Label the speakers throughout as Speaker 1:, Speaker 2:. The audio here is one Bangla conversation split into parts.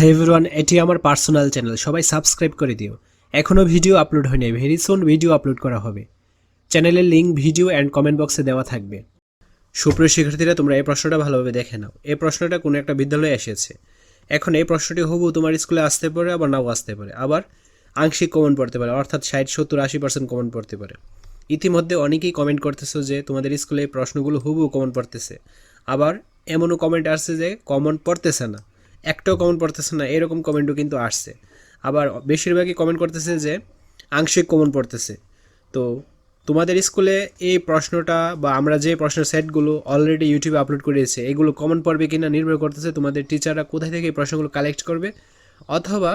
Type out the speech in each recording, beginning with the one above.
Speaker 1: হাই এভরিওয়ান এটি আমার পার্সোনাল চ্যানেল সবাই সাবস্ক্রাইব করে দিও। এখনও ভিডিও আপলোড হয়নি ভেরি সুন ভিডিও আপলোড করা হবে। চ্যানেলের লিঙ্ক ভিডিও অ্যান্ড কমেন্ট বক্সে দেওয়া থাকবে। সুপ্রিয় শিক্ষার্থীরা, তোমরা এই প্রশ্নটা ভালোভাবে দেখে নাও। এই প্রশ্নটা কোনো একটা বিদ্যালয়ে এসেছে। এখন এই প্রশ্নটি হবু তোমার স্কুলে আসতে পারে, আবার নাও আসতে পারে। আবার আংশিক কমন পড়তে পারে, অর্থাৎ ষাট, সত্তর, আশি পার্সেন্ট কমন পড়তে পারে। ইতিমধ্যে অনেকেই কমেন্ট করতেছো যে তোমাদের স্কুলে এই প্রশ্নগুলো হুবহু কমন পড়তেছে। আবার এমনও কমেন্ট আসছে যে কমন পড়তেছে না। একটাও কমন পড়তেছে না, এরকম কমেন্টও কিন্তু আসছে। আবার বেশিরভাগই কমেন্ট করতেছে যে, আংশিক কমন পড়তেছে। তো তোমাদের স্কুলে এই প্রশ্নটা বা আমরা যে প্রশ্নের সেটগুলো অলরেডি ইউটিউবে আপলোড করেছে, এগুলো কমন পড়বে কিনা নির্ভর করতেছে তোমাদের টিচাররা কোথায় থেকে এই প্রশ্নগুলো কালেক্ট করবে অথবা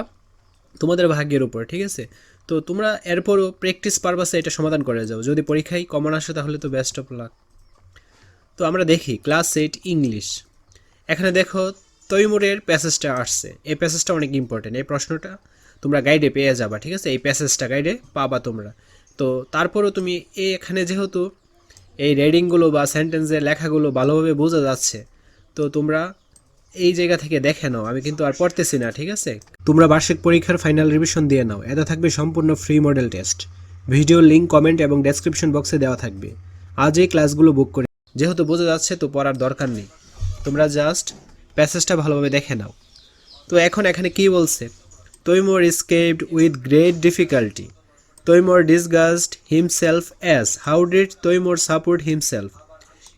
Speaker 1: তোমাদের ভাগ্যের উপর, ঠিক আছে? তো তোমরা এরপরও প্র্যাকটিস পারপাসে এটা সমাধান করে যাও। যদি পরীক্ষায় কমন আসে তাহলে তো বেস্ট অফ লাক তো আমরা দেখি ক্লাস এইট ইংলিশ এখানে দেখো তৈমুরের প্যাসেজটা আসছে। এই প্যাসেজটা অনেক ইম্পর্টেন্ট এই প্রশ্নটা তোমরা গাইডে পেয়ে যাবা, ঠিক আছে? এই প্যাসেজটা গাইডে পাবা তোমরা। তো তারপরও তুমি এই এখানে যেহেতু এই রেডিংগুলো বা সেন্টেন্সের লেখাগুলো ভালোভাবে বোঝা যাচ্ছে, তো তোমরা এই জায়গা থেকে দেখে নাও। আমি কিন্তু আর পড়তেছি না, ঠিক আছে? তোমরা বার্ষিক পরীক্ষার ফাইনাল রিভিশন দিয়ে নাও। এটা থাকবে সম্পূর্ণ free model test video link comment এবং ডেসক্রিপশন বক্সে দেওয়া থাকবে। আজ এই ক্লাসগুলো বুক করে যেহেতু বোঝা যাচ্ছে তো পড়ার দরকার নেই। তোমরা জাস্ট প্যাসেজটা ভালোভাবে দেখে নাও। তো এখন এখানে কি বলছে? Timur escaped with great difficulty Timur disgusted himself as how did Timur support himself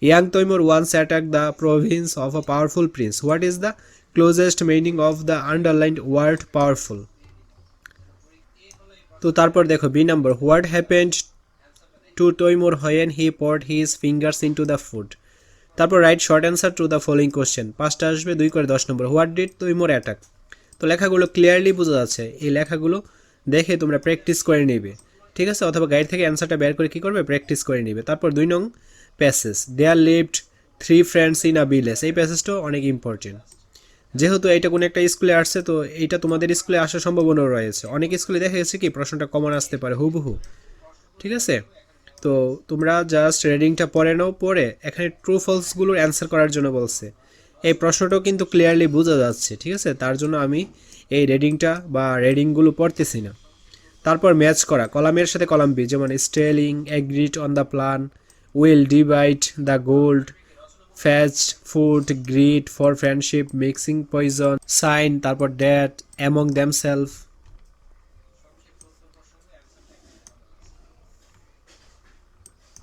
Speaker 1: young Timur once attacked the province of a powerful prince what is the closest meaning of the underlined word powerful? তো তারপর দেখো B number what happened to Timur when he put his fingers into the food তারপর write short answer to the following question পাঁচটা আসবে, দুই করে দশ নম্বর। হোয়াট ডিড তৈমুর অ্যাটাক তো লেখাগুলো ক্লিয়ারলি বোঝা যাচ্ছে। এই লেখাগুলো দেখে তোমরা প্র্যাকটিস করে নেবে। ঠিক আছে? অথবা গাইড থেকে অ্যান্সারটা বের করে কী করবে? প্র্যাকটিস করে নেবে। তারপর দুই নং passage there lived three friends in a village এই প্যাসেজটাও অনেক ইম্পর্টেন্ট যেহেতু এটা কোনো একটা স্কুলে আসছে, তো এইটা তোমাদের স্কুলে আসার সম্ভাবনাও রয়েছে। অনেক স্কুলে দেখা গেছে কি, প্রশ্নটা কমন আসতে পারে, হুবহু। ঠিক আছে? তো তোমরা জাস্ট রেডিংটা পড়ে নাও, পড়ে এখানে ট্রু ফলসগুলোর অ্যান্সার করার জন্য বলছে। এই প্রশ্নটাও কিন্তু ক্লিয়ারলি বোঝা যাচ্ছে, ঠিক আছে? তার জন্য আমি এই রেডিংটা বা রেডিংগুলো পড়তেছি না। তারপর ম্যাচ করা কলামের সাথে কলাম বি যেমন stealing agreed on the plan will divide the gold fetch food greed for friendship mixing poison sign তারপর ড্যাট অ্যামং দ্যাম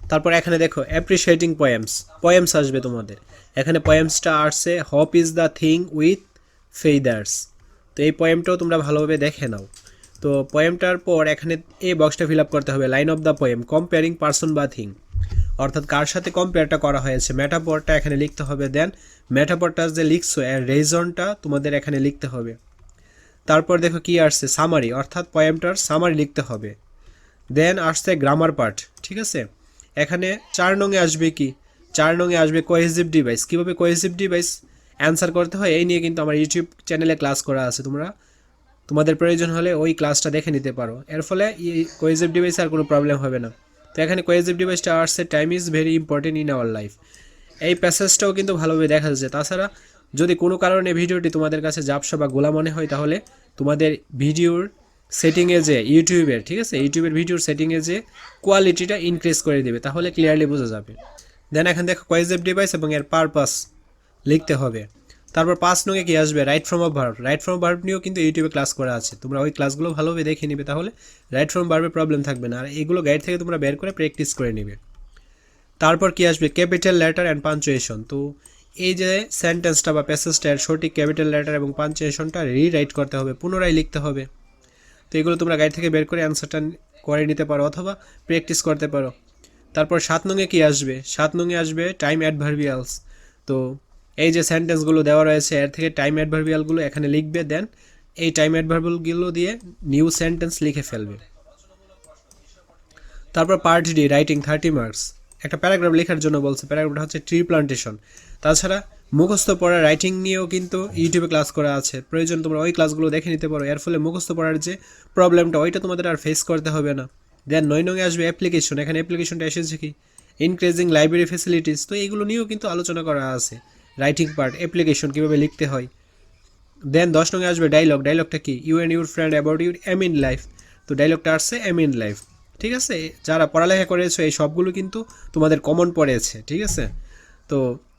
Speaker 1: তারপর এখানে দেখো অ্যাপ্রিসিয়েটিং পয়েমস পয়েমস আসবে তোমাদের। এখানে পয়েমসটা আসছে hope is the thing with feathers তো এই পয়েমটাও তোমরা ভালোভাবে দেখে নাও। তো পয়েমটার পর এখানে এই বক্সটা ফিল আপ করতে হবে line of the poem comparing person বা থিং অর্থাৎ কার সাথে কম্পেয়ারটা করা হয়েছে ম্যাটাপরটা এখানে লিখতে হবে দেন ম্যাটাপরটা যে লিখছো এর রেজনটা তোমাদের এখানে লিখতে হবে। তারপর দেখো কি আসছে সামারি অর্থাৎ পয়েমটার সামারি লিখতে হবে। দেন আসছে গ্রামার পার্ট ঠিক আছে? এখানে চার নঙে আসবে কি? চার নঙে আসবে কোহেসিভ ডিভাইস কীভাবে কোহেসিভ ডিভাইস অ্যান্সার করতে হয়, এই নিয়ে কিন্তু আমার ইউটিউব চ্যানেলে ক্লাস করা আছে তোমরা। তোমাদের প্রয়োজন হলে ওই ক্লাসটা দেখে নিতে পারো। এর ফলে কোহেসিভ ডিভাইসে আর কোনো প্রবলেম হবে না। তো এখানে কোহেসিভ ডিভাইসটা আসছে time is very important in our life এই প্যাসেজটাও কিন্তু ভালোভাবে দেখা যাচ্ছে। তাছাড়া যদি কোনো কারণে ভিডিওটি তোমাদের কাছে জাপসা বা গোলা মনে হয়, তাহলে তোমাদের ভিডিওর সেটিংয়ে যে ইউটিউবের ঠিক আছে? ইউটিউবের ভিডিওর সেটিংয়ে যে কোয়ালিটিটা ইনক্রিজ করে দেবে, তাহলে ক্লিয়ারলি বোঝা যাবে। দেন এখন দেখো কোয়েজেভ ডিভাইস এবং এর পারপাস লিখতে হবে। তারপর পাঁচ নঙে কি আসবে? Right form of verb right form verb নিয়েও কিন্তু ইউটিউবে ক্লাস করা আছে। তোমরা ওই ক্লাসগুলো ভালোভাবে দেখে নিবে, তাহলে রাইট ফ্রম ভার্বে প্রবলেম থাকবে না। আর এগুলো গাইড থেকে তোমরা বের করে প্র্যাকটিস করে নেবে। তারপর কি আসবে? ক্যাপিটাল লেটার অ্যান্ড পাঞ্চুয়েশন তো এই যে সেন্টেন্সটা বা প্যাসেজটা সঠিক ক্যাপিটাল লেটার এবং পাঞ্চুয়েশনটা রিরাইট করতে হবে, পুনরায় লিখতে হবে। এগুলো তোমরা গাইড থেকে বের করে অ্যান্সারটা করে নিতে পারো অথবা প্র্যাকটিস করতে পারো। তারপর সাত নঙে কি আসবে? সাত নঙে আসবে টাইম অ্যাডভার্বিয়ালস তো এই যে সেন্টেন্সগুলো দেওয়া রয়েছে, এর থেকে টাইম অ্যাডভার্বিয়ালগুলো এখানে লিখবে দেন এই টাইম অ্যাডভার্বিয়ালগুলো দিয়ে নিউ সেন্টেন্স লিখে ফেলবে। তারপর part D writing thirty marks একটা প্যারাগ্রাফ লেখার জন্য বলছে প্যারাগ্রাফটা হচ্ছে ট্রি প্লান্টেশন তাছাড়া মুখস্থ পড়া রাইটিং নিয়েও কিন্তু ইউটিউবে ক্লাস করা আছে। প্রয়োজন তোমরা ওই ক্লাসগুলো দেখে নিতে পারো। এর ফলে মুখস্থ পড়ার যে প্রবলেমটা ওইটা তোমাদের আর ফেস করতে হবে না। দেন নয় নঙে আসবে অ্যাপ্লিকেশন এখানে অ্যাপ্লিকেশনটা এসেছে কি? ইনক্রিজিং লাইব্রেরি ফেসিলিটিস তো এইগুলো নিয়েও কিন্তু আলোচনা করা আছে। রাইটিং পার্ট অ্যাপ্লিকেশন কীভাবে লিখতে হয়। দেন দশ নঙে আসবে ডায়লগ ডায়লগটা কি? You and your friend about your aim in life তো ডায়লগটা আসছে এম ইন লাইফ ঠিক আছে? যারা পড়ালেখা করেছ, এই সবগুলো কিন্তু তোমাদের কমন পড়েছে। ঠিক আছে? তো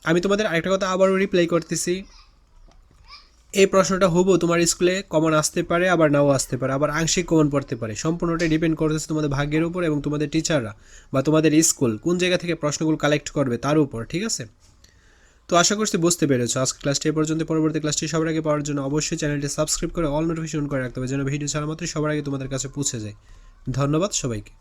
Speaker 1: আমি তোমাদের আরেকটা কথা আবারও রিপ্লাই করতেছি। এই প্রশ্নটা হব তোমার স্কুলে কমন আসতে পারে, আবার নাও আসতে পারে, আবার আংশিক কমন পড়তে পারে। সম্পূর্ণটাই ডিপেন্ড করতেছে তোমাদের ভাগ্যের উপর এবং তোমাদের টিচাররা বা তোমাদের স্কুল কোন জায়গা থেকে প্রশ্নগুলো কালেক্ট করবে তার উপর, ঠিক আছে? তো আশা করছি বুঝতে পেরেছ। আজকে ক্লাসটি এ পর্যন্ত, পরবর্তী ক্লাসটি সবার আগে পাওয়ার জন্য অবশ্যই চ্যানেলটি সাবস্ক্রাইব করে অল নোটিফিকেশন করে রাখতে হবে, যেন ভিডিও ছাড়া মাত্রই সবার আগে তোমাদের কাছে পৌঁছে যায়। ধন্যবাদ সবাইকে।